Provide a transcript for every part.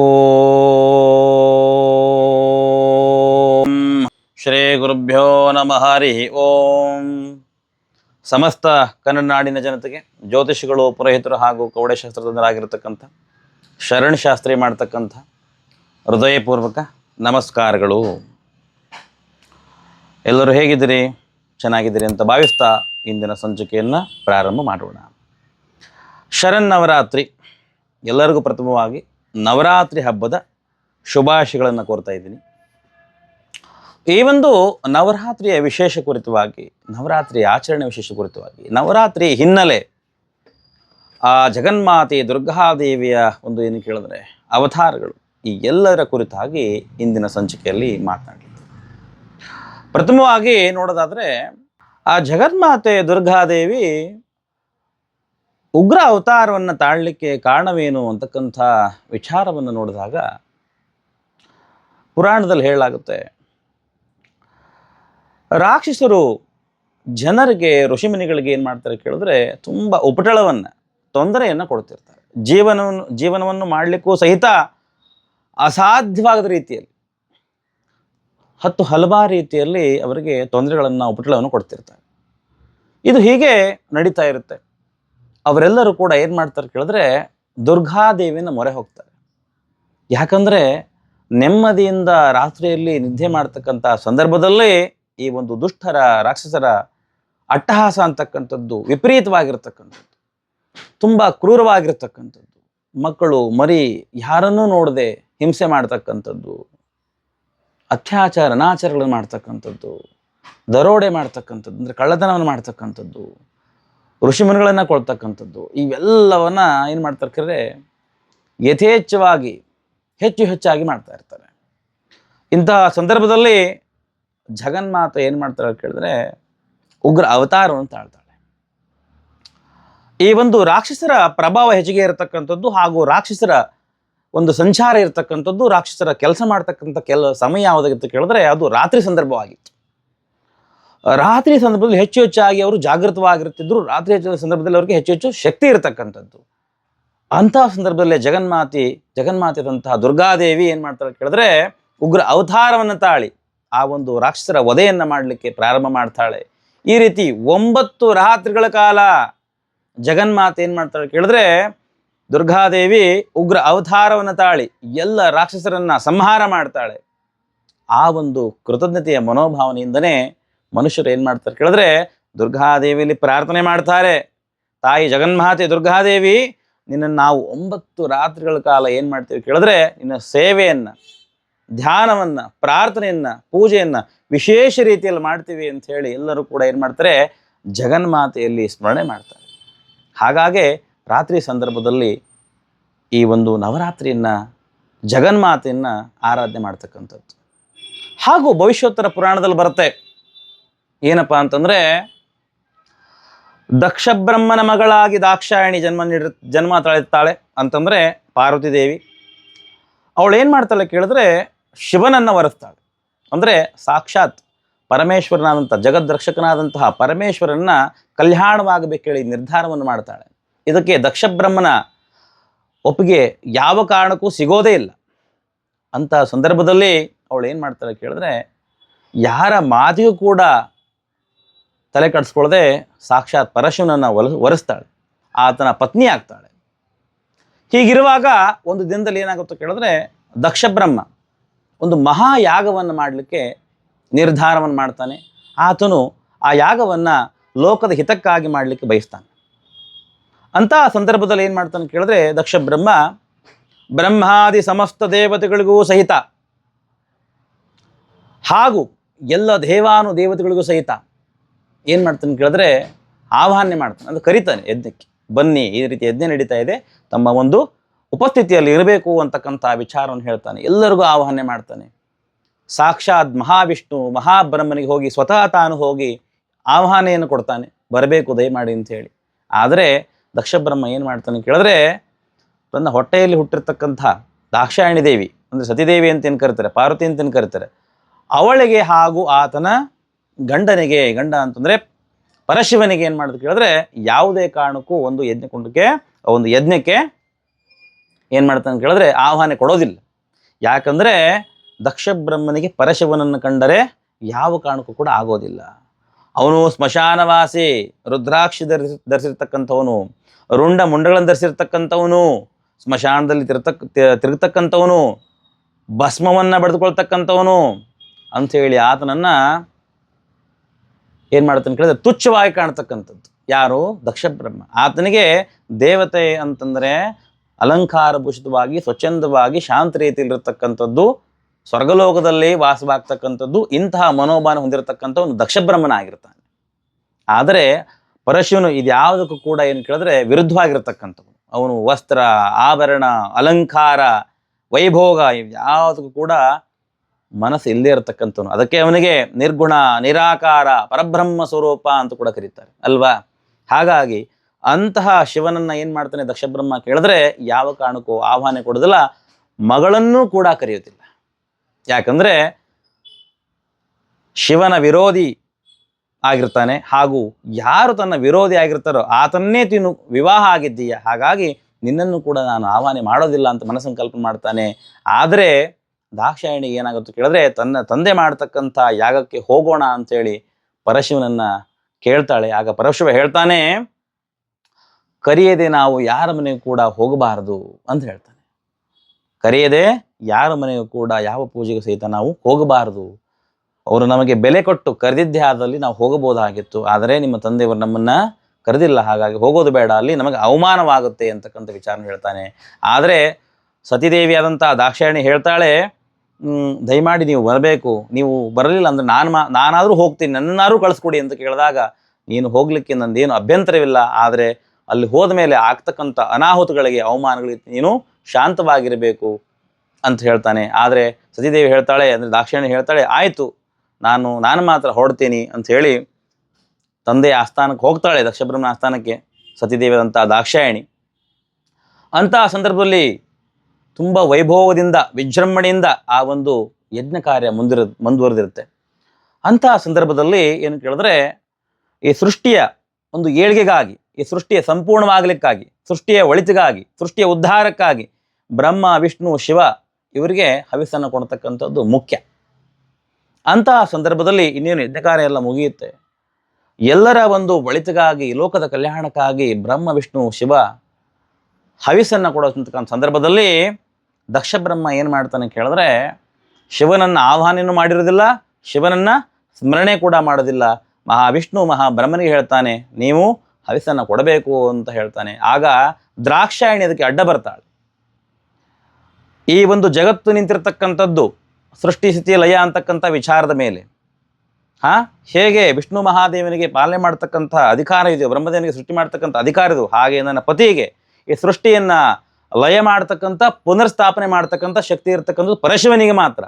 ಓಂ ಶ್ರೀ ಗುರುಭ್ಯೋ ನಮಃ ಹರಿ ಓಂ ಸಮಸ್ತ ಕನ್ನಡ ನಾಡಿನ ಜನತೆಗೆ ಜ್ಯೋತಿಷಿಗಳು, ಪುರೋಹಿತರು ಹಾಗೂ ಕವಡೆಶಾಸ್ತ್ರಜ್ಞರಾಗಿರ್ತಕ್ಕಂಥ ಶರಣ್ ಶಾಸ್ತ್ರಿ ಮಾಡ್ತಕ್ಕಂಥ ಹೃದಯಪೂರ್ವಕ ನಮಸ್ಕಾರಗಳು. ಎಲ್ಲರೂ ಹೇಗಿದ್ದೀರಿ? ಚೆನ್ನಾಗಿದ್ದೀರಿ ಅಂತ ಭಾವಿಸ್ತಾ ಇಂದಿನ ಸಂಚಿಕೆಯನ್ನು ಪ್ರಾರಂಭ ಮಾಡೋಣ. ಶರಣ್ ನವರಾತ್ರಿ ಎಲ್ಲರಿಗೂ ಪ್ರಥಮವಾಗಿ ನವರಾತ್ರಿ ಹಬ್ಬದ ಶುಭಾಶಯಗಳನ್ನು ಕೋರ್ತಾ ಇದ್ದೀನಿ. ಈ ಒಂದು ನವರಾತ್ರಿಯ ವಿಶೇಷ ಕುರಿತವಾಗಿ, ನವರಾತ್ರಿಯ ಆಚರಣೆ ವಿಶೇಷ ಕುರಿತವಾಗಿ, ನವರಾತ್ರಿ ಹಿನ್ನೆಲೆ ಆ ಜಗನ್ಮಾತೆ ದುರ್ಗಾದೇವಿಯ ಒಂದು ಏನು ಕೇಳಿದ್ರೆ ಅವತಾರಗಳು ಈ ಎಲ್ಲರ ಕುರಿತಾಗಿ ಇಂದಿನ ಸಂಚಿಕೆಯಲ್ಲಿ ಮಾತನಾಡಲಿದೆ ಪ್ರಥಮವಾಗಿ ನೋಡೋದಾದರೆ ಆ ಜಗನ್ಮಾತೆ ದುರ್ಗಾದೇವಿ ಉಗ್ರ ಅವತಾರವನ್ನು ತಾಳಲಿಕ್ಕೆ ಕಾರಣವೇನು ಅಂತಕ್ಕಂಥ ವಿಚಾರವನ್ನು ನೋಡಿದಾಗ ಪುರಾಣದಲ್ಲಿ ಹೇಳಲಾಗುತ್ತೆ. ರಾಕ್ಷಸರು ಜನರಿಗೆ, ಋಷಿಮುನಿಗಳಿಗೆ ಏನು ಮಾಡ್ತಾರೆ ಕೇಳಿದ್ರೆ ತುಂಬ ಉಪಟಳವನ್ನು, ತೊಂದರೆಯನ್ನು ಕೊಡ್ತಿರ್ತಾರೆ. ಜೀವನವನ್ನು ಜೀವನವನ್ನು ಮಾಡಲಿಕ್ಕೂ ಸಹಿತ ಅಸಾಧ್ಯವಾಗದ ರೀತಿಯಲ್ಲಿ, ಹತ್ತು ಹಲವಾರು ರೀತಿಯಲ್ಲಿ ಅವರಿಗೆ ತೊಂದರೆಗಳನ್ನು, ಉಪಟಳವನ್ನು ಕೊಡ್ತಿರ್ತಾರೆ. ಇದು ಹೀಗೆ ನಡೀತಾ ಇರುತ್ತೆ. ಅವರೆಲ್ಲರೂ ಕೂಡ ಏನು ಮಾಡ್ತಾರೆ ಕೇಳಿದ್ರೆ ದುರ್ಗಾದೇವಿನ ಮೊರೆ ಹೋಗ್ತಾರೆ. ಯಾಕಂದರೆ ನೆಮ್ಮದಿಯಿಂದ ರಾತ್ರಿಯಲ್ಲಿ ನಿದ್ದೆ ಮಾಡ್ತಕ್ಕಂಥ ಸಂದರ್ಭದಲ್ಲೇ ಈ ಒಂದು ದುಷ್ಟರ, ರಾಕ್ಷಸರ ಅಟ್ಟಹಾಸ ಅಂತಕ್ಕಂಥದ್ದು ವಿಪರೀತವಾಗಿರ್ತಕ್ಕಂಥದ್ದು. ತುಂಬ ಕ್ರೂರವಾಗಿರ್ತಕ್ಕಂಥದ್ದು. ಮಕ್ಕಳು, ಮರಿ ಯಾರನ್ನೂ ನೋಡದೆ ಹಿಂಸೆ ಮಾಡ್ತಕ್ಕಂಥದ್ದು. ಅತ್ಯಾಚಾರ, ಅನಾಚಾರಗಳನ್ನು ಮಾಡ್ತಕ್ಕಂಥದ್ದು. ದರೋಡೆ ಮಾಡ್ತಕ್ಕಂಥದ್ದು. ಅಂದರೆ ಕಳ್ಳತನವನ್ನು ಮಾಡ್ತಕ್ಕಂಥದ್ದು. ಋಷಿಮುನಿಗಳನ್ನು ಕೊಳ್ತಕ್ಕಂಥದ್ದು ಇವೆಲ್ಲವನ್ನ ಏನು ಮಾಡ್ತಾರೆ ಯಥೇಚ್ಛವಾಗಿ, ಹೆಚ್ಚು ಹೆಚ್ಚಾಗಿ ಮಾಡ್ತಾ ಇರ್ತಾರೆ. ಇಂತಹ ಸಂದರ್ಭದಲ್ಲಿ ಜಗನ್ಮಾತ ಏನು ಮಾಡ್ತಾರೆ ಕೇಳಿದ್ರೆ, ಉಗ್ರ ಅವತಾರವನ್ನು ತಾಳ್ತಾಳೆ. ಈ ಒಂದು ರಾಕ್ಷಸರ ಪ್ರಭಾವ ಹೆಚ್ಚಿಗೆ ಇರತಕ್ಕಂಥದ್ದು ಹಾಗೂ ರಾಕ್ಷಸರ ಒಂದು ಸಂಚಾರ ಇರತಕ್ಕಂಥದ್ದು, ರಾಕ್ಷಸರ ಕೆಲಸ ಮಾಡ್ತಕ್ಕಂಥ ಕೆಲ ಸಮಯ ಯಾವುದಾಗಿತ್ತು ಕೇಳಿದ್ರೆ, ಅದು ರಾತ್ರಿ ಸಂದರ್ಭವಾಗಿತ್ತು. ರಾತ್ರಿ ಸಂದರ್ಭದಲ್ಲಿ ಹೆಚ್ಚು ಹೆಚ್ಚಾಗಿ ಅವರು ಜಾಗೃತವಾಗಿರುತ್ತಿದ್ದರು. ರಾತ್ರಿ ಸಂದರ್ಭದಲ್ಲಿ ಅವರಿಗೆ ಹೆಚ್ಚು ಹೆಚ್ಚು ಶಕ್ತಿ ಇರತಕ್ಕಂಥದ್ದು. ಅಂತಹ ಸಂದರ್ಭದಲ್ಲಿ ಜಗನ್ಮಾತಿ ಜಗನ್ಮಾತಿಯಾದಂತಹ ದುರ್ಗಾದೇವಿ ಏನು ಮಾಡ್ತಾರೆ ಕೇಳಿದ್ರೆ, ಉಗ್ರ ಅವತಾರವನ್ನು ತಾಳಿ, ಆ ಒಂದು ರಾಕ್ಷಸರ ವಧೆಯನ್ನು ಮಾಡಲಿಕ್ಕೆ ಪ್ರಾರಂಭ ಮಾಡ್ತಾಳೆ. ಈ ರೀತಿ ಒಂಬತ್ತು ರಾತ್ರಿಗಳ ಕಾಲ ಜಗನ್ಮಾತೆ ಏನು ಮಾಡ್ತಾಳೆ ಕೇಳಿದ್ರೆ, ದುರ್ಗಾದೇವಿ ಉಗ್ರ ಅವತಾರವನ್ನು ತಾಳಿ, ಎಲ್ಲ ರಾಕ್ಷಸರನ್ನ ಸಂಹಾರ ಮಾಡ್ತಾಳೆ. ಆ ಒಂದು ಕೃತಜ್ಞತೆಯ ಮನೋಭಾವನೆಯಿಂದನೇ ಮನುಷ್ಯರು ಏನು ಮಾಡ್ತಾರೆ ಕೇಳಿದ್ರೆ ದುರ್ಗಾದೇವಿಯಲ್ಲಿ ಪ್ರಾರ್ಥನೆ ಮಾಡ್ತಾರೆ. ತಾಯಿ ಜಗನ್ಮಾತೆ, ದುರ್ಗಾದೇವಿ ನಿನ್ನನ್ನು ನಾವು ಒಂಬತ್ತು ರಾತ್ರಿಗಳ ಕಾಲ ಏನು ಮಾಡ್ತೀವಿ ಕೇಳಿದ್ರೆ, ನಿನ್ನ ಸೇವೆಯನ್ನು, ಧ್ಯಾನವನ್ನು, ಪ್ರಾರ್ಥನೆಯನ್ನು, ಪೂಜೆಯನ್ನು ವಿಶೇಷ ರೀತಿಯಲ್ಲಿ ಮಾಡ್ತೀವಿ ಅಂತ ಹೇಳಿ ಎಲ್ಲರೂ ಕೂಡ ಏನು ಮಾಡ್ತಾರೆ, ಜಗನ್ಮಾತೆಯಲ್ಲಿ ಸ್ಮರಣೆ ಮಾಡ್ತಾರೆ. ಹಾಗಾಗಿ ರಾತ್ರಿ ಸಂದರ್ಭದಲ್ಲಿ ಈ ಒಂದು ನವರಾತ್ರಿಯನ್ನು, ಜಗನ್ಮಾತೆಯನ್ನು ಆರಾಧನೆ ಮಾಡ್ತಕ್ಕಂಥದ್ದು. ಹಾಗೂ ಭವಿಷ್ಯೋತ್ತರ ಪುರಾಣದಲ್ಲಿ ಬರುತ್ತೆ. ಏನಪ್ಪ ಅಂತಂದ್ರೆ ದಕ್ಷ ಬ್ರಹ್ಮನ ಮಗಳಾಗಿ ದಾಕ್ಷಾಯಣಿ ಜನ್ಮ ನೀಡಿ ಜನ್ಮ ತಾಳಿರ್ತಾಳೆ ಅಂತಂದರೆ ಪಾರ್ವತಿ ದೇವಿ ಅವಳು ಏನು ಮಾಡ್ತಾಳೆ ಕೇಳಿದ್ರೆ, ಶಿವನನ್ನು ವರಿಸ್ತಾಳೆ. ಅಂದರೆ ಸಾಕ್ಷಾತ್ ಪರಮೇಶ್ವರನಾದಂಥ, ಜಗದ್ರಕ್ಷಕನಾದಂತಹ ಪರಮೇಶ್ವರನ್ನ ಕಲ್ಯಾಣವಾಗಬೇಕೇಳಿ ನಿರ್ಧಾರವನ್ನು ಮಾಡ್ತಾಳೆ. ಇದಕ್ಕೆ ದಕ್ಷ ಬ್ರಹ್ಮನ ಒಪ್ಪಿಗೆ ಯಾವ ಕಾರಣಕ್ಕೂ ಸಿಗೋದೇ ಇಲ್ಲ. ಅಂತ ಸಂದರ್ಭದಲ್ಲಿ ಅವಳು ಏನು ಮಾಡ್ತಾಳೆ ಕೇಳಿದ್ರೆ, ಯಾರ ಮಾತಿಗೂ ಕೂಡ ತಲೆ ಕಟ್ಸ್ಕೊಳ್ಳದೆ ಸಾಕ್ಷಾತ್ ಪರಶುನನ್ನ ಒಲ ಒರೆಸ್ತಾಳೆ. ಆತನ ಪತ್ನಿ ಆಗ್ತಾಳೆ. ಹೀಗಿರುವಾಗ ಒಂದು ದಿನದಲ್ಲಿ ಏನಾಗುತ್ತೋ ಕೇಳಿದ್ರೆ ದಕ್ಷಬ್ರಹ್ಮ ಒಂದು ಮಹಾಯಾಗವನ್ನು ಮಾಡಲಿಕ್ಕೆ ನಿರ್ಧಾರವನ್ನು ಮಾಡ್ತಾನೆ. ಆತನು ಆ ಯಾಗವನ್ನು ಲೋಕದ ಹಿತಕ್ಕಾಗಿ ಮಾಡಲಿಕ್ಕೆ ಬಯಸ್ತಾನೆ. ಅಂತ ಸಂದರ್ಭದಲ್ಲಿ ಏನು ಮಾಡ್ತಾನೆ ಕೇಳಿದ್ರೆ ದಕ್ಷ ಬ್ರಹ್ಮ, ಬ್ರಹ್ಮಾದಿ ಸಮಸ್ತ ದೇವತೆಗಳಿಗೂ ಸಹಿತ ಹಾಗೂ ಎಲ್ಲ ದೇವಾನು ದೇವತೆಗಳಿಗೂ ಸಹಿತ ಏನು ಮಾಡ್ತಾನೆ ಕೇಳಿದ್ರೆ ಆಹ್ವಾನೆ ಮಾಡ್ತಾನೆ. ಅದು ಕರಿತಾನೆ ಯಜ್ಞಕ್ಕೆ. ಬನ್ನಿ, ಈ ರೀತಿ ಯಜ್ಞ ನಡೀತಾ ಇದೆ. ತಮ್ಮ ಒಂದು ಉಪಸ್ಥಿತಿಯಲ್ಲಿ ಇರಬೇಕು ಅಂತಕ್ಕಂಥ ವಿಚಾರವನ್ನು ಹೇಳ್ತಾನೆ. ಎಲ್ಲರಿಗೂ ಆಹ್ವಾನ ಮಾಡ್ತಾನೆ. ಸಾಕ್ಷಾತ್ ಮಹಾವಿಷ್ಣು, ಮಹಾಬ್ರಹ್ಮನಿಗೆ ಹೋಗಿ ಸ್ವತಃ ತಾನು ಹೋಗಿ ಆಹ್ವಾನೆಯನ್ನು ಕೊಡ್ತಾನೆ. ಬರಬೇಕು, ದಯಮಾಡಿ ಅಂತ ಹೇಳಿ. ಆದರೆ ದಕ್ಷ ಬ್ರಹ್ಮ ಏನು ಮಾಡ್ತಾನೆ ಕೇಳಿದ್ರೆ, ತನ್ನ ಹೊಟ್ಟೆಯಲ್ಲಿ ಹುಟ್ಟಿರ್ತಕ್ಕಂಥ ದಾಕ್ಷಾಯಣಿ ದೇವಿ, ಅಂದರೆ ಸತೀದೇವಿ ಅಂತ ಏನು ಕರೀತಾರೆ, ಪಾರ್ವತಿ ಅಂತ ಏನು ಕರೀತಾರೆ, ಅವಳಿಗೆ ಹಾಗೂ ಆತನ ಗಂಡನಿಗೆ, ಗಂಡ ಅಂತಂದರೆ ಪರಶಿವನಿಗೆ ಏನು ಮಾಡೋದು ಕೇಳಿದ್ರೆ ಯಾವುದೇ ಕಾರಣಕ್ಕೂ ಒಂದು ಯಜ್ಞ ಕುಂಡಕ್ಕೆ, ಒಂದು ಯಜ್ಞಕ್ಕೆ ಏನು ಮಾಡ್ತಾನೆ ಕೇಳಿದ್ರೆ ಆಹ್ವಾನ ಕೊಡೋದಿಲ್ಲ. ಯಾಕಂದರೆ ದಕ್ಷ ಬ್ರಹ್ಮನಿಗೆ ಪರಶಿವನನ್ನು ಕಂಡರೆ ಯಾವ ಕಾರಣಕ್ಕೂ ಕೂಡ ಆಗೋದಿಲ್ಲ. ಅವನು ಸ್ಮಶಾನವಾಸಿ, ರುದ್ರಾಕ್ಷಿ ಧರಿಸಿ, ಧರಿಸಿರ್ತಕ್ಕಂಥವನು, ರುಂಡ ಮುಂಡಗಳನ್ನು ಧರಿಸಿರ್ತಕ್ಕಂಥವನು, ಸ್ಮಶಾನದಲ್ಲಿ ತಿರ್ತಕ್ ತಿರುಗತಕ್ಕಂಥವನು, ಭಸ್ಮವನ್ನು ಬಡಿದುಕೊಳ್ತಕ್ಕಂಥವನು ಅಂಥೇಳಿ ಆತನನ್ನು ಏನು ಮಾಡ್ತಾನೆ ಕೇಳಿದ್ರೆ, ತುಚ್ಛವಾಗಿ ಕಾಣ್ತಕ್ಕಂಥದ್ದು. ಯಾರು? ದಕ್ಷ ಬ್ರಹ್ಮ ಆತನಿಗೆ ದೇವತೆ ಅಂತಂದರೆ ಅಲಂಕಾರಭೂಷಿತವಾಗಿ ಸ್ವಚ್ಛಂದವಾಗಿ, ಶಾಂತ ರೀತಿಯಲ್ಲಿರತಕ್ಕಂಥದ್ದು, ಸ್ವರ್ಗಲೋಕದಲ್ಲಿ ವಾಸವಾಗ್ತಕ್ಕಂಥದ್ದು, ಇಂತಹ ಮನೋಭಾನ ಹೊಂದಿರತಕ್ಕಂಥ ಒಂದು ದಕ್ಷಬ್ರಹ್ಮನ ಆಗಿರ್ತಾನೆ ಆದರೆ ಪರಶಿವನು ಇದ್ಯಾವುದಕ್ಕೂ ಕೂಡ ಏನು ಕೇಳಿದ್ರೆ ವಿರುದ್ಧವಾಗಿರ್ತಕ್ಕಂಥವನು. ಅವನು ವಸ್ತ್ರ, ಆಭರಣ, ಅಲಂಕಾರ, ವೈಭೋಗ ಯಾವುದಕ್ಕೂ ಕೂಡ ಮನಸ್ಸು ಇಲ್ಲದೇ ಇರತಕ್ಕಂಥವನು. ಅದಕ್ಕೆ ಅವನಿಗೆ ನಿರ್ಗುಣ, ನಿರಾಕಾರ, ಪರಬ್ರಹ್ಮ ಸ್ವರೂಪ ಅಂತ ಕೂಡ ಕರೀತಾರೆ. ಅಲ್ವಾ? ಹಾಗಾಗಿ ಅಂತಹ ಶಿವನನ್ನ ಏನು ಮಾಡ್ತಾನೆ ದಕ್ಷಬ್ರಹ್ಮ ಕೇಳಿದ್ರೆ ಯಾವ ಕಾರಣಕ್ಕೂ ಆಹ್ವಾನ ಕೊಡೋದಿಲ್ಲ, ಮಗಳನ್ನೂ ಕೂಡ ಕರೆಯುತ್ತಿಲ್ಲ ಯಾಕಂದ್ರೆ ಶಿವನ ವಿರೋಧಿ ಆಗಿರ್ತಾನೆ ಹಾಗೂ ಯಾರು ತನ್ನ ವಿರೋಧಿ ಆಗಿರ್ತಾರೋ ಆತನ್ನೇ ತಿನ್ನು, ವಿವಾಹ ಆಗಿದ್ದೀಯ? ಹಾಗಾಗಿ ನಿನ್ನನ್ನು ಕೂಡ ನಾನು ಆಹ್ವಾನೆ ಮಾಡೋದಿಲ್ಲ ಅಂತ ಮನಸ್ಸಂಕಲ್ಪ ಮಾಡ್ತಾನೆ. ಆದರೆ ದಾಕ್ಷಾಯಣಿಗೆ ಏನಾಗುತ್ತೆ ಕೇಳಿದ್ರೆ ತನ್ನ ತಂದೆ ಮಾಡ್ತಕ್ಕಂಥ ಯಾಗಕ್ಕೆ ಹೋಗೋಣ ಅಂತೇಳಿ ಪರಶಿವನನ್ನ ಕೇಳ್ತಾಳೆ. ಆಗ ಪರಶಿವ ಹೇಳ್ತಾನೆ ಕರೆಯದೆ ನಾವು ಯಾರ ಮನೆಗೂ ಕೂಡ ಹೋಗಬಾರದು ಅಂತ ಹೇಳ್ತಾನೆ. ಕರೆಯದೆ ಯಾರ ಮನೆಗೂ ಕೂಡ ಯಾವ ಪೂಜೆಗೂ ಸಹಿತ ನಾವು ಹೋಗಬಾರದು. ಅವರು ನಮಗೆ ಬೆಲೆ ಕೊಟ್ಟು ಕರೆದಿದ್ದೇ ಆದಲ್ಲಿ ನಾವು ಹೋಗಬಹುದಾಗಿತ್ತು. ಆದರೆ ನಿಮ್ಮ ತಂದೆಯವರು ನಮ್ಮನ್ನ ಕರೆದಿಲ್ಲ. ಹಾಗಾಗಿ ಹೋಗೋದು ಬೇಡ. ಅಲ್ಲಿ ನಮಗೆ ಅವಮಾನವಾಗುತ್ತೆ ಅಂತಕ್ಕಂಥ ವಿಚಾರ ಹೇಳ್ತಾನೆ. ಆದರೆ ಸತೀದೇವಿಯಾದಂಥ ದಾಕ್ಷಾಯಣಿ ಹೇಳ್ತಾಳೆ "ಹ್ಮ್, ದಯಮಾಡಿ ನೀವು ಬರಬೇಕು. ನೀವು ಬರಲಿಲ್ಲ ಅಂದ್ರೆ ನಾನು ಮಾ, ನಾನಾದರೂ ಹೋಗ್ತೀನಿ, ನನ್ನಾದರೂ ಕಳಿಸ್ಕೊಡಿ ಅಂತ ಕೇಳಿದಾಗ ನೀನು ಹೋಗ್ಲಿಕ್ಕೆ ನಂದೇನು ಅಭ್ಯಂತರವಿಲ್ಲ. ಆದರೆ ಅಲ್ಲಿ ಹೋದ ಮೇಲೆ ಆಗ್ತಕ್ಕಂಥ ಅನಾಹುತಗಳಿಗೆ, ಅವಮಾನಗಳಿಗೆ ನೀನು ಶಾಂತವಾಗಿರಬೇಕು ಅಂತ ಹೇಳ್ತಾನೆ. ಆದರೆ ಸತೀದೇವಿ ಹೇಳ್ತಾಳೆ, ಅಂದರೆ ದಾಕ್ಷಾಯಣಿ ಹೇಳ್ತಾಳೆ, ಆಯಿತು, ನಾನು ನಾನು ಮಾತ್ರ ಹೊರಡ್ತೀನಿ ಅಂತ ಹೇಳಿ ತಂದೆಯ ಆಸ್ಥಾನಕ್ಕೆ ಹೋಗ್ತಾಳೆ ದಕ್ಷಬ್ರಹ್ಮನ ಆಸ್ಥಾನಕ್ಕೆ ಸತಿದೇವಿಯಾದಂಥ ದಾಕ್ಷಾಯಣಿ. ಅಂತಹ ಸಂದರ್ಭದಲ್ಲಿ ತುಂಬ ವೈಭವದಿಂದ, ವಿಜೃಂಭಣೆಯಿಂದ ಆ ಒಂದು ಯಜ್ಞ ಕಾರ್ಯ ಮುಂದಿರ, ಮುಂದುವರೆದಿರುತ್ತೆ. ಅಂತಹ ಸಂದರ್ಭದಲ್ಲಿ ಏನು ಕೇಳಿದ್ರೆ, ಈ ಸೃಷ್ಟಿಯ ಒಂದು ಏಳಿಗೆಗಾಗಿ, ಈ ಸೃಷ್ಟಿಯ ಸಂಪೂರ್ಣವಾಗಲಿಕ್ಕಾಗಿ, ಸೃಷ್ಟಿಯ ಒಳಿತಿಗಾಗಿ, ಸೃಷ್ಟಿಯ ಉದ್ಧಾರಕ್ಕಾಗಿ ಬ್ರಹ್ಮ, ವಿಷ್ಣು, ಶಿವ ಇವರಿಗೆ ಹವಿಸ್ಸನ್ನು ಕೊಡತಕ್ಕಂಥದ್ದು ಮುಖ್ಯ. ಅಂತಹ ಸಂದರ್ಭದಲ್ಲಿ ಇನ್ನೇನು ಯಜ್ಞ ಕಾರ್ಯ ಎಲ್ಲ ಮುಗಿಯುತ್ತೆ? ಎಲ್ಲರ ಒಂದು ಒಳಿತಿಗಾಗಿ, ಲೋಕದ ಕಲ್ಯಾಣಕ್ಕಾಗಿ ಬ್ರಹ್ಮ, ವಿಷ್ಣು, ಶಿವ ಹವಿಸ್ಸನ್ನು ಕೊಡತಕ್ಕಂಥ ಸಂದರ್ಭದಲ್ಲಿ ದಕ್ಷ ಬ್ರಹ್ಮ ಏನು ಮಾಡ್ತಾನೆ ಕೇಳಿದ್ರೆ, ಶಿವನನ್ನು ಆಹ್ವಾನನೂ ಮಾಡಿರೋದಿಲ್ಲ ಶಿವನನ್ನ ಸ್ಮರಣೆ ಕೂಡ ಮಾಡೋದಿಲ್ಲ ಮಹಾವಿಷ್ಣು ಮಹಾಬ್ರಹ್ಮನಿಗೆ ಹೇಳ್ತಾನೆ, ನೀವು ಹವಿಸನ್ನು ಕೊಡಬೇಕು ಅಂತ ಹೇಳ್ತಾನೆ. ಆಗ ದ್ರಾಕ್ಷಾಯಣಿ ಅದಕ್ಕೆ ಅಡ್ಡ ಬರ್ತಾಳೆ. ಈ ಒಂದು ಜಗತ್ತು ನಿಂತಿರ್ತಕ್ಕಂಥದ್ದು, ಸೃಷ್ಟಿ, ಸ್ಥಿತಿ, ಲಯ ಅಂತಕ್ಕಂಥ ವಿಚಾರದ ಮೇಲೆ. ಹಾ? ಹೇಗೆ ವಿಷ್ಣು ಮಹಾದೇವನಿಗೆ ಪಾಲನೆ ಮಾಡ್ತಕ್ಕಂಥ ಅಧಿಕಾರ ಇದೆಯೋ, ಬ್ರಹ್ಮದೇವನಿಗೆ ಸೃಷ್ಟಿ ಮಾಡ್ತಕ್ಕಂಥ ಅಧಿಕಾರ ಇದು ಹಾಗೆ ನನ್ನ ಪತಿಗೆ ಈ ಸೃಷ್ಟಿಯನ್ನ ಲಯ ಮಾಡ್ತಕ್ಕಂಥ, ಪುನರ್ಸ್ಥಾಪನೆ ಮಾಡ್ತಕ್ಕಂಥ ಶಕ್ತಿ ಇರತಕ್ಕಂಥದ್ದು ಪರಶಿವನಿಗೆ ಮಾತ್ರ.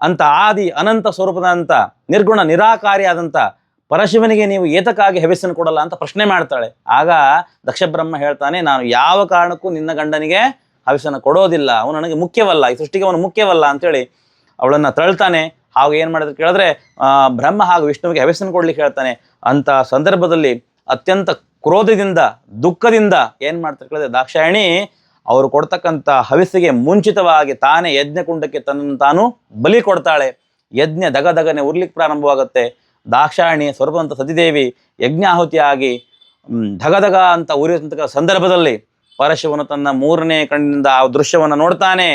ಅಂತ ಆದಿ ಅನಂತ ಸ್ವರೂಪದಂತ ನಿರ್ಗುಣ ನಿರಾಕಾರಿಯಾದಂಥ ಪರಶಿವನಿಗೆ ನೀವು ಏತಕ್ಕಾಗಿ ಹೆವೆಸನ್ನು ಕೊಡಲ್ಲ ಅಂತ ಪ್ರಶ್ನೆ ಮಾಡ್ತಾಳೆ. ಆಗ ದಕ್ಷಬ್ರಹ್ಮ ಹೇಳ್ತಾನೆ, ನಾನು ಯಾವ ಕಾರಣಕ್ಕೂ ನಿನ್ನ ಗಂಡನಿಗೆ ಹವಿಸನ್ನು ಕೊಡೋದಿಲ್ಲ. ಅವನು ನನಗೆ ಮುಖ್ಯವಲ್ಲ, ಈ ಸೃಷ್ಟಿಗೆ ಅವನು ಮುಖ್ಯವಲ್ಲ ಅಂತೇಳಿ ಅವಳನ್ನ ತಳ್ತಾನೆ. ಹಾಗೆ ಏನು ಮಾಡಿದ್ರು ಕೇಳಿದ್ರೆ ಬ್ರಹ್ಮ ಹಾಗೂ ವಿಷ್ಣುವಿಗೆ ಹವಿಸನ್ನು ಕೊಡ್ಲಿಕ್ಕೆ ಹೇಳ್ತಾನೆ. ಅಂತ ಸಂದರ್ಭದಲ್ಲಿ ಅತ್ಯಂತ ಕ್ರೋಧದಿಂದ, ದುಃಖದಿಂದ ಏನು ಮಾಡ್ತಾರೆ ಕೇಳಿದ್ರೆ, ದಾಕ್ಷಾಯಣಿ ಅವರು ಕೊಡ್ತಕ್ಕಂಥ ಹವಿಸ್ಸಿಗೆ ಮುಂಚಿತವಾಗಿ ತಾನೇ ಯಜ್ಞಕುಂಡಕ್ಕೆ ತನ್ನನ್ನು ತಾನು ಬಲಿ ಕೊಡ್ತಾಳೆ. ಯಜ್ಞ ದಗ ದಗನೆ ಉರ್ಲಿಕ್ಕೆ ಪ್ರಾರಂಭವಾಗುತ್ತೆ. ದಾಕ್ಷಾಯಣಿ ಸ್ವರೂಪಂತ ಸತಿದೇವಿ, ಯಜ್ಞಾಹುತಿಯಾಗಿ ಧಗಧಗ ಅಂತ ಉರಿಯುವಂತಹ ಸಂದರ್ಭದಲ್ಲಿ ಪರಶಿವನು ತನ್ನ ಮೂರನೇ ಕಣ್ಣಿನಿಂದ ಆ ದೃಶ್ಯವನ್ನು ನೋಡ್ತಾನೆ.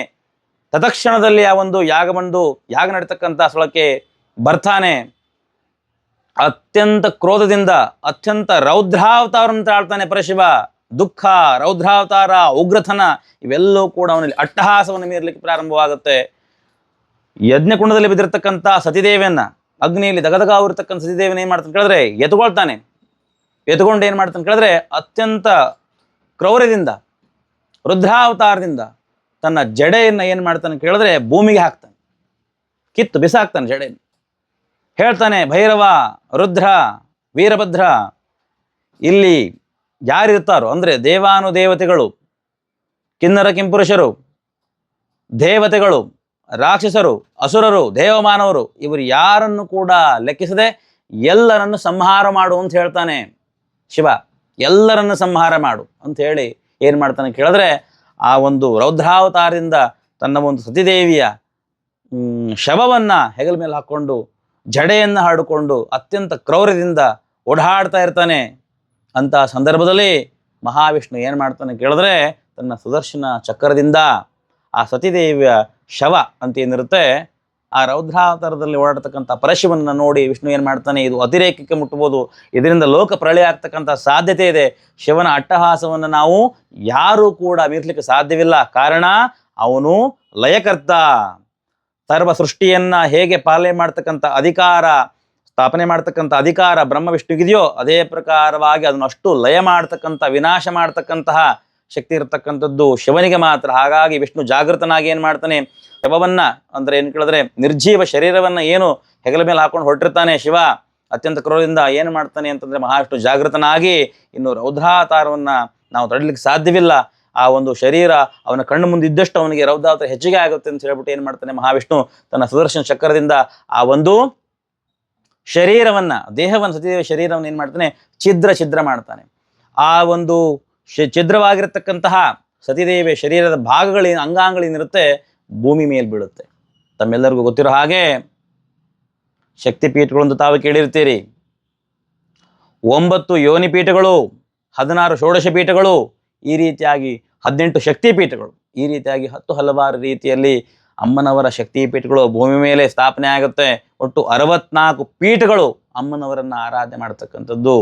ತತ್ಕ್ಷಣದಲ್ಲಿ ಆ ಒಂದು ಯಾಗ ಬಂದು ಯಾಗ ನಡೀತಕ್ಕಂಥ ಸ್ಥಳಕ್ಕೆ ಬರ್ತಾನೆ. ಅತ್ಯಂತ ಕ್ರೋಧದಿಂದ, ಅತ್ಯಂತ ರೌದ್ರಾವತಾರ ಅಂತ ಆಳ್ತಾನೆ ಪರಶಿವ. ದುಃಖ, ರೌದ್ರಾವತಾರ ಉಗ್ರತನ ಇವೆಲ್ಲವೂ ಕೂಡ ಅವನಲ್ಲಿ ಅಟ್ಟಹಾಸವನ್ನು ಮೀರಲಿಕ್ಕೆ ಪ್ರಾರಂಭವಾಗುತ್ತೆ. ಯಜ್ಞಕುಂಡದಲ್ಲಿ ಬಿದ್ದಿರತಕ್ಕಂಥ ಸತಿದೇವಿಯನ್ನ ಅಗ್ನಿಯಲ್ಲಿ ದಗದಗ ಆಗಿರ್ತಕ್ಕಂಥ ಸತಿದೇವಿನ ಏನ್ ಮಾಡ್ತಾನೆ ಕೇಳಿದ್ರೆ ಎತ್ಕೊಳ್ತಾನೆ. ಎತ್ಕೊಂಡು ಏನ್ ಮಾಡ್ತಾನೆ ಕೇಳಿದ್ರೆ ಅತ್ಯಂತ ಕ್ರೌರ್ಯದಿಂದ, ರುದ್ರಾವತಾರದಿಂದ ತನ್ನ ಜಡೆಯನ್ನ ಏನ್ ಮಾಡ್ತಾನೆ ಕೇಳಿದ್ರೆ ಭೂಮಿಗೆ ಹಾಕ್ತಾನೆ. ಕಿತ್ತು, ಬಿಸಾಕ್ತಾನೆ ಜಡೆಯನ್ನು. ಹೇಳ್ತಾನೆ, ಭೈರವ, ರುದ್ರ, ವೀರಭದ್ರ, ಇಲ್ಲಿ ಯಾರಿರ್ತಾರೋ, ಅಂದ್ರೆ ದೇವಾನುದೇವತೆಗಳು, ಕಿನ್ನರ ಕಿಂಪುರುಷರು, ದೇವತೆಗಳು, ರಾಕ್ಷಸರು, ಅಸುರರು, ದೇವಮಾನವರು, ಇವರು ಯಾರನ್ನು ಕೂಡ ಲೆಕ್ಕಿಸದೆ ಎಲ್ಲರನ್ನು ಸಂಹಾರ ಮಾಡು ಅಂತ ಹೇಳ್ತಾನೆ ಶಿವ. ಎಲ್ಲರನ್ನು ಸಂಹಾರ ಮಾಡು ಅಂತ ಹೇಳಿ ಏನು ಮಾಡ್ತಾನೆ ಕೇಳಿದ್ರೆ, ಆ ಒಂದು ರೌದ್ರಾವತಾರದಿಂದ ತನ್ನ ಒಂದು ಸತಿದೇವಿಯ ಶವವನ್ನು ಹೆಗಲ ಮೇಲೆ ಹಾಕೊಂಡು ಜಡೆಯನ್ನು ಹಾಡಿಕೊಂಡು ಅತ್ಯಂತ ಕ್ರೌರ್ಯದಿಂದ ಓಡಾಡ್ತಾ ಇರ್ತಾನೆ. ಅಂತ ಸಂದರ್ಭದಲ್ಲಿ ಮಹಾವಿಷ್ಣು ಏನು ಮಾಡ್ತಾನೆ ಕೇಳಿದ್ರೆ ತನ್ನ ಸುದರ್ಶನ ಚಕ್ರದಿಂದ ಆ ಸತೀದೇವಿಯ ಶವ ಅಂತ ಏನಿರುತ್ತೆ, ಆ ರೌದ್ರಾವತಾರದಲ್ಲಿ ಓಡಾಡ್ತಕ್ಕಂಥ ಪರಶಿವನ್ನ ನೋಡಿ ವಿಷ್ಣು ಏನು ಮಾಡ್ತಾನೆ, ಇದು ಅತಿರೇಕಕ್ಕೆ ಮುಟ್ಟಬಹುದು ಇದರಿಂದ ಲೋಕ ಪ್ರಳಯ ಆಗ್ತಕ್ಕಂಥ ಸಾಧ್ಯತೆ ಇದೆ. ಶಿವನ ಅಟ್ಟಹಾಸವನ್ನು ನಾವು ಯಾರೂ ಕೂಡ ಮೀರ್ಲಿಕ್ಕೆ ಸಾಧ್ಯವಿಲ್ಲ. ಕಾರಣ ಅವನು ಲಯಕರ್ತ. ಸರ್ವ ಸೃಷ್ಟಿಯನ್ನ ಹೇಗೆ ಪಾಲನೆ ಮಾಡ್ತಕ್ಕಂಥ ಅಧಿಕಾರ ಸ್ಥಾಪನೆ ಮಾಡ್ತಕ್ಕಂಥ ಅಧಿಕಾರ ಬ್ರಹ್ಮ ವಿಷ್ಣುಗಿದೆಯೋ ಅದೇ ಪ್ರಕಾರವಾಗಿ ಅದನ್ನು ಅಷ್ಟು ಲಯ ಮಾಡ್ತಕ್ಕಂಥ, ವಿನಾಶ ಮಾಡ್ತಕ್ಕಂತಹ ಶಕ್ತಿ ಇರತಕ್ಕಂಥದ್ದು ಶಿವನಿಗೆ ಮಾತ್ರ. ಹಾಗಾಗಿ ವಿಷ್ಣು ಜಾಗೃತನಾಗಿ ಏನು ಮಾಡ್ತಾನೆ? ಶವವನ್ನ ಅಂದ್ರೆ ಏನು ಕೇಳಿದ್ರೆ ನಿರ್ಜೀವ ಶರೀರವನ್ನ ಏನು ಹೆಗಲ ಮೇಲೆ ಹಾಕೊಂಡು ಹೊರಟಿರ್ತಾನೆ ಶಿವ. ಅತ್ಯಂತ ಕ್ರೋಧದಿಂದ ಏನು ಮಾಡ್ತಾನೆ ಅಂತಂದ್ರೆ ಮಹಾವಿಷ್ಣು ಜಾಗೃತನಾಗಿ ಇನ್ನು ರೌದ್ರಾತಾರವನ್ನು ನಾವು ತಡಲಿಕ್ಕೆ ಸಾಧ್ಯವಿಲ್ಲ. ಆ ಒಂದು ಶರೀರ ಅವನ ಕಣ್ಣು ಮುಂದೆ ಇದ್ದಷ್ಟು ಅವನಿಗೆ ರೌದ್ರಾವತಾರ ಹೆಚ್ಚಿಗೆ ಆಗುತ್ತೆ ಅಂತ ಹೇಳ್ಬಿಟ್ಟು ಏನು ಮಾಡ್ತಾನೆ ಮಹಾವಿಷ್ಣು ತನ್ನ ಸುದರ್ಶನ ಚಕ್ರದಿಂದ ಆ ಒಂದು ಶರೀರವನ್ನ, ದೇಹವನ್ನು ಸತಿದೇವ ಶರೀರವನ್ನು ಏನು ಮಾಡ್ತಾನೆ? ಛಿದ್ರ ಛಿದ್ರ ಮಾಡ್ತಾನೆ. ಆ ಒಂದು ಛಿದ್ರವಾಗಿರತಕ್ಕಂತಹ ಸತಿದೇವಿಯ ಶರೀರದ ಭಾಗಗಳೇನು ಅಂಗಾಂಗಳೇನಿರುತ್ತೆ ಭೂಮಿ ಮೇಲೆ ಬೀಳುತ್ತೆ. ತಮ್ಮೆಲ್ಲರಿಗೂ ಗೊತ್ತಿರೋ ಹಾಗೆ ಶಕ್ತಿಪೀಠಗಳು ಅಂತ ತಾವು ಕೇಳಿರ್ತೀರಿ. ಒಂಬತ್ತು ಯೋನಿ ಪೀಠಗಳು, ಹದಿನಾರು ಷೋಡಶ ಪೀಠಗಳು, ಈ ರೀತಿಯಾಗಿ ಹದಿನೆಂಟು ಶಕ್ತಿ ಪೀಠಗಳು, ಈ ರೀತಿಯಾಗಿ ಹತ್ತು ಹಲವಾರು ರೀತಿಯಲ್ಲಿ ಅಮ್ಮನವರ ಶಕ್ತಿ ಪೀಠಗಳು ಭೂಮಿ ಮೇಲೆ ಸ್ಥಾಪನೆ ಆಗುತ್ತೆ. ಒಟ್ಟು ಅರವತ್ನಾಲ್ಕು ಪೀಠಗಳು ಅಮ್ಮನವರನ್ನ ಆರಾಧನೆ ಮಾಡ್ತಕ್ಕಂಥದ್ದು,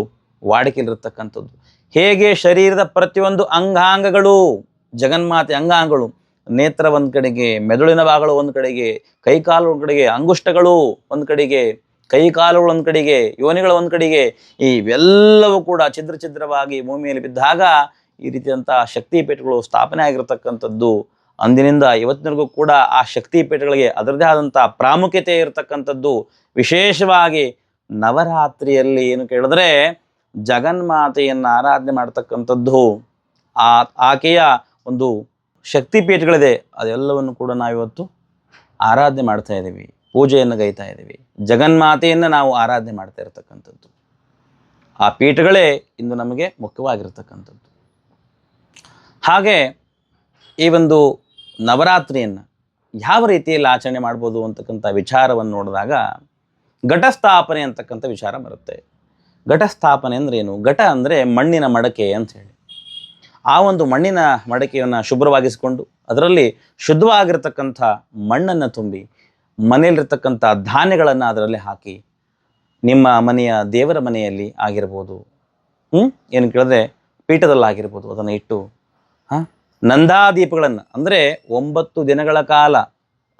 ವಾಡಿಕೆಯಲ್ಲಿರ್ತಕ್ಕಂಥದ್ದು. ಹೇಗೆ ಶರೀರದ ಪ್ರತಿಯೊಂದು ಅಂಗಾಂಗಗಳು, ಜಗನ್ಮಾತೆ ಅಂಗಾಂಗಗಳು, ನೇತ್ರ ಒಂದು ಕಡೆಗೆ, ಮೆದುಳಿನ ಭಾಗಗಳು ಒಂದು ಕಡೆಗೆ, ಕೈಕಾಲು ಒಂದು ಕಡೆಗೆ, ಅಂಗುಷ್ಟಗಳು ಒಂದು ಕಡೆಗೆ, ಕೈಕಾಲುಗಳು ಒಂದು ಕಡೆಗೆ, ಯೋನಿಗಳು ಒಂದು ಕಡೆಗೆ ಇವೆಲ್ಲವೂ ಕೂಡ ಛಿದ್ರ ಛಿದ್ರವಾಗಿ ಭೂಮಿಯಲ್ಲಿ ಬಿದ್ದಾಗ ಈ ರೀತಿಯಂತಹ ಶಕ್ತಿ ಪೀಠಗಳು ಸ್ಥಾಪನೆ ಆಗಿರತಕ್ಕಂಥದ್ದು ಅಂದಿನಿಂದ ಇವತ್ತಿನವರೆಗೂ ಕೂಡ ಆ ಶಕ್ತಿ ಪೀಠಗಳಿಗೆ ಅದರದೇ ಆದಂಥ ಪ್ರಾಮುಖ್ಯತೆ ಇರತಕ್ಕಂಥದ್ದು ವಿಶೇಷವಾಗಿ ನವರಾತ್ರಿಯಲ್ಲಿ ಏನು ಕೇಳಿದ್ರೆ ಜಗನ್ಮಾತೆಯನ್ನು ಆರಾಧನೆ ಮಾಡ್ತಕ್ಕಂಥದ್ದು ಆ ಆಕೆಯ ಒಂದು ಶಕ್ತಿ ಪೀಠಗಳಿದೆ ಅದೆಲ್ಲವನ್ನು ಕೂಡ ನಾವಿವತ್ತು ಆರಾಧನೆ ಮಾಡ್ತಾ ಇದ್ದೀವಿ, ಪೂಜೆಯನ್ನು ಗೈತಾ ಇದ್ದೀವಿ. ಜಗನ್ಮಾತೆಯನ್ನು ನಾವು ಆರಾಧನೆ ಮಾಡ್ತಾ ಇರತಕ್ಕಂಥದ್ದು. ಆ ಪೀಠಗಳೇ ಇಂದು ನಮಗೆ ಮುಖ್ಯವಾಗಿರ್ತಕ್ಕಂಥದ್ದು. ಹಾಗೆ ಈ ಒಂದು ನವರಾತ್ರಿಯನ್ನು ಯಾವ ರೀತಿಯಲ್ಲಿ ಆಚರಣೆ ಮಾಡ್ಬೋದು ಅಂತಕ್ಕಂಥ ವಿಚಾರವನ್ನು ನೋಡಿದಾಗ ಘಟಸ್ಥಾಪನೆ ಅಂತಕ್ಕಂಥ ವಿಚಾರ ಬರುತ್ತೆ. ಘಟಸ್ಥಾಪನೆ ಅಂದರೆ ಏನು? ಘಟ ಅಂದರೆ ಮಣ್ಣಿನ ಮಡಕೆ ಅಂತ ಹೇಳಿ. ಆ ಒಂದು ಮಣ್ಣಿನ ಮಡಕೆಯನ್ನು ಶುಭ್ರವಾಗಿಸಿಕೊಂಡು ಅದರಲ್ಲಿ ಶುದ್ಧವಾಗಿರ್ತಕ್ಕಂಥ ಮಣ್ಣನ್ನು ತುಂಬಿ ಮನೆಯಲ್ಲಿರ್ತಕ್ಕಂಥ ಧಾನ್ಯಗಳನ್ನು ಅದರಲ್ಲಿ ಹಾಕಿ ನಿಮ್ಮ ಮನೆಯ ದೇವರ ಮನೆಯಲ್ಲಿ ಆಗಿರ್ಬೋದು. ಹ್ಞೂ ಏನು ಕೇಳಿದ್ರೆ ಪೀಠದಲ್ಲಾಗಿರ್ಬೋದು. ಅದನ್ನು ಇಟ್ಟು, ಹಾಂ? ನಂದಾದೀಪಗಳನ್ನು. ಅಂದರೆ ಒಂಬತ್ತು ದಿನಗಳ ಕಾಲ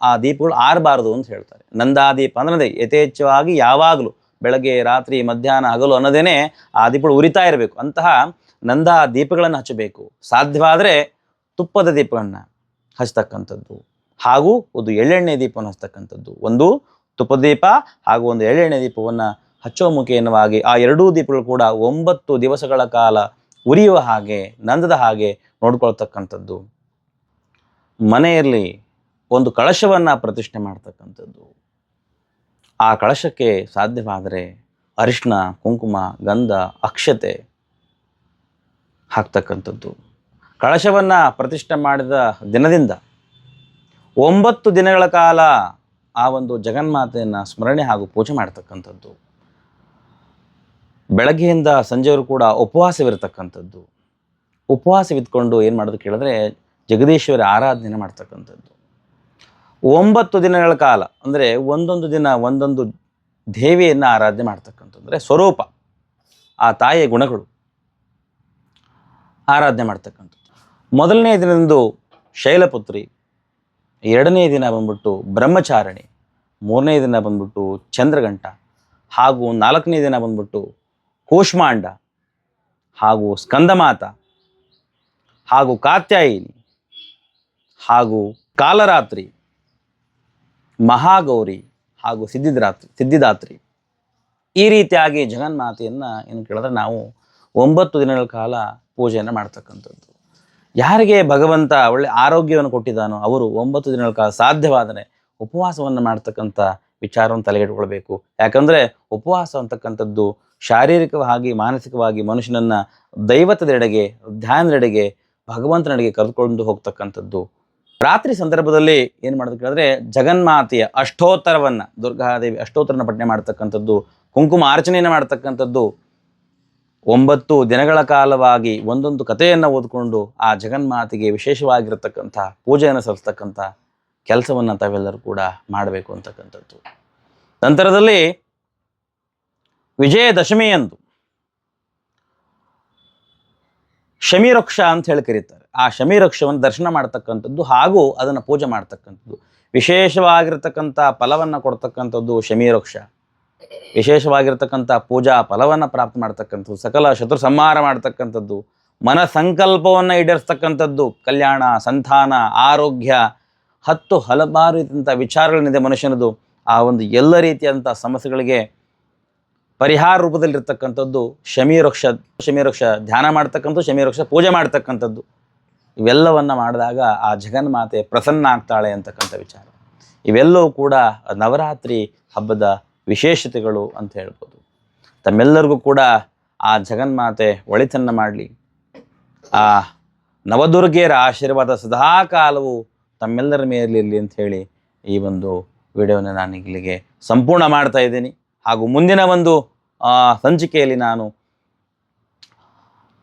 ಆ ದೀಪಗಳು ಆರಬಾರದು ಅಂತ ಹೇಳ್ತಾರೆ. ನಂದಾದೀಪ ಅಂದ್ರೆ ಅದೇ ಯಥೇಚ್ಛವಾಗಿ ಯಾವಾಗಲೂ ಬೆಳಗ್ಗೆ, ರಾತ್ರಿ, ಮಧ್ಯಾಹ್ನ, ಹಗಲು ಅನ್ನೋದೇನೆ ಆ ದೀಪಗಳು ಉರಿತಾ ಇರಬೇಕು. ಅಂತಹ ನಂದಾ ದೀಪಗಳನ್ನು ಹಚ್ಚಬೇಕು. ಸಾಧ್ಯವಾದರೆ ತುಪ್ಪದ ದೀಪಗಳನ್ನು ಹಚ್ತಕ್ಕಂಥದ್ದು. ಹಾಗೂ ಒಂದು ಎಳ್ಳೆಣ್ಣೆ ದೀಪವನ್ನು ಹಚ್ತಕ್ಕಂಥದ್ದು. ಒಂದು ತುಪ್ಪದ ದೀಪ ಹಾಗೂ ಒಂದು ಎಳ್ಳೆಣ್ಣೆ ದೀಪವನ್ನು ಹಚ್ಚೋ ಮುಖೇನವಾಗಿ ಆ ಎರಡೂ ದೀಪಗಳು ಕೂಡ ಒಂಬತ್ತು ದಿವಸಗಳ ಕಾಲ ಉರಿಯುವ ಹಾಗೆ, ನಂದದ ಹಾಗೆ ನೋಡ್ಕೊಳ್ತಕ್ಕಂಥದ್ದು. ಮನೆಯಲ್ಲಿ ಒಂದು ಕಳಶವನ್ನು ಪ್ರತಿಷ್ಠೆ ಮಾಡ್ತಕ್ಕಂಥದ್ದು. ಆ ಕಳಶಕ್ಕೆ ಸಾಧ್ಯವಾದರೆ ಅರಿಶಿನ ಕುಂಕುಮ, ಗಂಧ, ಅಕ್ಷತೆ ಹಾಕ್ತಕ್ಕಂಥದ್ದು. ಕಳಶವನ್ನು ಪ್ರತಿಷ್ಠೆ ಮಾಡಿದ ದಿನದಿಂದ ಒಂಬತ್ತು ದಿನಗಳ ಕಾಲ ಆ ಒಂದು ಜಗನ್ಮಾತೆಯನ್ನು ಸ್ಮರಣೆ ಹಾಗೂ ಪೂಜೆ ಮಾಡ್ತಕ್ಕಂಥದ್ದು. ಬೆಳಗ್ಗೆಯಿಂದ ಸಂಜೆವರು ಕೂಡ ಉಪವಾಸವಿರತಕ್ಕಂಥದ್ದು. ಉಪವಾಸವಿದ್ಕೊಂಡು ಏನು ಮಾಡೋದು ಕೇಳಿದ್ರೆ ಜಗದೀಶ್ವರ ಆರಾಧನೆ ಮಾಡ್ತಕ್ಕಂಥದ್ದು. ಒಂಬತ್ತು ದಿನಗಳ ಕಾಲ, ಅಂದರೆ ಒಂದೊಂದು ದಿನ ಒಂದೊಂದು ದೇವಿಯನ್ನು ಆರಾಧನೆ ಮಾಡ್ತಕ್ಕಂಥದ್ದು. ಅಂದರೆ ಸ್ವರೂಪ, ಆ ತಾಯಿಯ ಗುಣಗಳು ಆರಾಧನೆ ಮಾಡ್ತಕ್ಕಂಥದ್ದು. ಮೊದಲನೇ ದಿನದಂದು ಶೈಲಪುತ್ರಿ, ಎರಡನೇ ದಿನ ಬಂದ್ಬಿಟ್ಟು ಬ್ರಹ್ಮಚಾರಣಿ, ಮೂರನೇ ದಿನ ಬಂದ್ಬಿಟ್ಟು ಚಂದ್ರಗಂಟ ಹಾಗೂ ನಾಲ್ಕನೇ ದಿನ ಬಂದ್ಬಿಟ್ಟು ಕೂಷ್ಮಾಂಡ ಹಾಗೂ ಸ್ಕಂದಮಾತ ಹಾಗೂ ಕಾತ್ಯಾಯಿನಿ ಹಾಗೂ ಕಾಲರಾತ್ರಿ, ಮಹಾಗೌರಿ ಹಾಗೂ ಸಿದ್ಧಿದ್ರಾತ್ರಿ ಸಿದ್ಧಿದಾತ್ರಿ. ಈ ರೀತಿಯಾಗಿ ಜಗನ್ಮಾತೆಯನ್ನು ಏನು ಕೇಳಿದ್ರೆ ನಾವು ಒಂಬತ್ತು ದಿನಗಳ ಕಾಲ ಪೂಜೆಯನ್ನು ಮಾಡ್ತಕ್ಕಂಥದ್ದು. ಯಾರಿಗೆ ಭಗವಂತ ಒಳ್ಳೆ ಆರೋಗ್ಯವನ್ನು ಕೊಟ್ಟಿದ್ದಾನೋ ಅವರು ಒಂಬತ್ತು ದಿನಗಳ ಕಾಲ ಸಾಧ್ಯವಾದರೆ ಉಪವಾಸವನ್ನು ಮಾಡ್ತಕ್ಕಂಥ ವಿಚಾರವನ್ನು ತಲೆಗೆಟ್ಕೊಳ್ಬೇಕು ಯಾಕಂದರೆ ಉಪವಾಸ ಅಂತಕ್ಕಂಥದ್ದು ಶಾರೀರಿಕವಾಗಿ, ಮಾನಸಿಕವಾಗಿ ಮನುಷ್ಯನನ್ನ ದೈವತದೆಡೆಗೆ, ಧ್ಯಾನದೆಡೆಗೆ, ಭಗವಂತನೆಡೆಗೆ ಕರೆದುಕೊಂಡು ಹೋಗ್ತಕ್ಕಂಥದ್ದು. ರಾತ್ರಿ ಸಂದರ್ಭದಲ್ಲಿ ಏನು ಮಾಡೋದು ಕೇಳಿದ್ರೆ ಜಗನ್ಮಾತೆಯ ಅಷ್ಟೋತ್ತರವನ್ನ, ದುರ್ಗಾದೇವಿ ಅಷ್ಟೋತ್ತರನ ಪಠನೆ ಮಾಡ್ತಕ್ಕಂಥದ್ದು, ಕುಂಕುಮ ಅರ್ಚನೆಯನ್ನು ಮಾಡ್ತಕ್ಕಂಥದ್ದು, ಒಂಬತ್ತು ದಿನಗಳ ಕಾಲವಾಗಿ ಒಂದೊಂದು ಕಥೆಯನ್ನು ಓದಿಕೊಂಡು ಆ ಜಗನ್ಮಾತೆಗೆ ವಿಶೇಷವಾಗಿರತಕ್ಕಂಥ, ಪೂಜೆಯನ್ನು ಸಲ್ಲಿಸ್ತಕ್ಕಂಥ ಕೆಲಸವನ್ನು ತಾವೆಲ್ಲರೂ ಕೂಡ ಮಾಡಬೇಕು ಅಂತಕ್ಕಂಥದ್ದು. ನಂತರದಲ್ಲಿ ವಿಜಯದಶಮಿಯಂದು ಶಮೀರಕ್ಷ ಅಂತ ಹೇಳಿ ಕರೀತಾರೆ. ಆ ಶಮೀರಕ್ಷವನ್ನು ದರ್ಶನ ಮಾಡ್ತಕ್ಕಂಥದ್ದು ಹಾಗೂ ಅದನ್ನು ಪೂಜೆ ಮಾಡ್ತಕ್ಕಂಥದ್ದು. ವಿಶೇಷವಾಗಿರ್ತಕ್ಕಂಥ ಫಲವನ್ನು ಕೊಡ್ತಕ್ಕಂಥದ್ದು ಶಮೀರಕ್ಷ. ವಿಶೇಷವಾಗಿರ್ತಕ್ಕಂಥ ಪೂಜಾ ಫಲವನ್ನು ಪ್ರಾಪ್ತಿ ಮಾಡ್ತಕ್ಕಂಥದ್ದು, ಸಕಲ ಶತ್ರು ಸಂಹಾರ ಮಾಡ್ತಕ್ಕಂಥದ್ದು ಮನ ಸಂಕಲ್ಪವನ್ನು ಈಡೇರಿಸ್ತಕ್ಕಂಥದ್ದು, ಕಲ್ಯಾಣ, ಸಂತಾನ, ಆರೋಗ್ಯ, ಹತ್ತು ಹಲವಾರು ರೀತಿಯಂಥ ವಿಚಾರಗಳೇನಿದೆ ಮನುಷ್ಯನದು ಆ ಒಂದು ಎಲ್ಲ ರೀತಿಯಾದಂಥ ಸಮಸ್ಯೆಗಳಿಗೆ ಪರಿಹಾರ ರೂಪದಲ್ಲಿರ್ತಕ್ಕಂಥದ್ದು ಶಮೀವೃಕ್ಷ ಶಮೀವೃಕ್ಷ ಧ್ಯಾನ ಮಾಡ್ತಕ್ಕಂಥದ್ದು ಶಮೀವೃಕ್ಷ ಪೂಜೆ ಮಾಡ್ತಕ್ಕಂಥದ್ದು. ಇವೆಲ್ಲವನ್ನು ಮಾಡಿದಾಗ ಆ ಜಗನ್ಮಾತೆ ಪ್ರಸನ್ನ ಆಗ್ತಾಳೆ ಅಂತಕ್ಕಂಥ ವಿಚಾರ. ಇವೆಲ್ಲವೂ ಕೂಡ ನವರಾತ್ರಿ ಹಬ್ಬದ ವಿಶೇಷತೆಗಳು ಅಂತ ಹೇಳ್ಬೋದು. ತಮ್ಮೆಲ್ಲರಿಗೂ ಕೂಡ ಆ ಜಗನ್ಮಾತೆ ಒಳಿತನ್ನ ಮಾಡಲಿ. ಆ ನವದುರ್ಗೆಯರ ಆಶೀರ್ವಾದ ಸದಾ ಕಾಲವು ತಮ್ಮೆಲ್ಲರ ಮೇಲಿರಲಿ ಅಂತ ಹೇಳಿ ಈ ಒಂದು ವಿಡಿಯೋನ ನಾನು ಇಲ್ಲಿಗೆ ಸಂಪೂರ್ಣ ಮಾಡ್ತಾ ಇದ್ದೀನಿ. ಹಾಗೂ ಮುಂದಿನ ಒಂದು ಸಂಚಿಕೆಯಲ್ಲಿ ನಾನು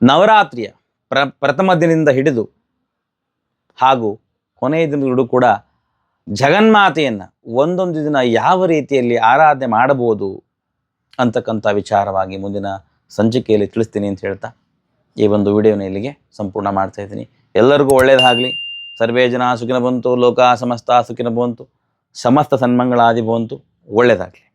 ನವರಾತ್ರಿಯ ಪ್ರ, ಪ್ರಥಮ ದಿನದಿಂದ ಹಿಡಿದು ಹಾಗೂ ಕೊನೆಯ ದಿನಗಳು ಕೂಡ ಜಗನ್ಮಾತೆಯನ್ನು ಒಂದೊಂದು ದಿನ ಯಾವ ರೀತಿಯಲ್ಲಿ ಆರಾಧನೆ ಮಾಡಬಹುದು ಅಂತಕ್ಕಂಥ ವಿಚಾರವಾಗಿ ಮುಂದಿನ ಸಂಚಿಕೆಯಲ್ಲಿ ತಿಳಿಸ್ತೀನಿ ಅಂತ ಹೇಳ್ತಾ ಈ ಒಂದು ವಿಡಿಯೋನ ಇಲ್ಲಿಗೆ ಸಂಪೂರ್ಣ ಮಾಡ್ತಾ ಇದ್ದೀನಿ. ಎಲ್ಲರಿಗೂ ಒಳ್ಳೆಯದಾಗಲಿ ಸರ್ವೇ ಜನ ಸುಖಿನ ಬಂತು ಲೋಕ ಸಮಸ್ತ ಸುಖಿನ ಬಂತು ಸಮಸ್ತ ಸನ್ಮಂಗಳಾದಿ ಬಂತು ಒಳ್ಳೆಯದಾಗಲಿ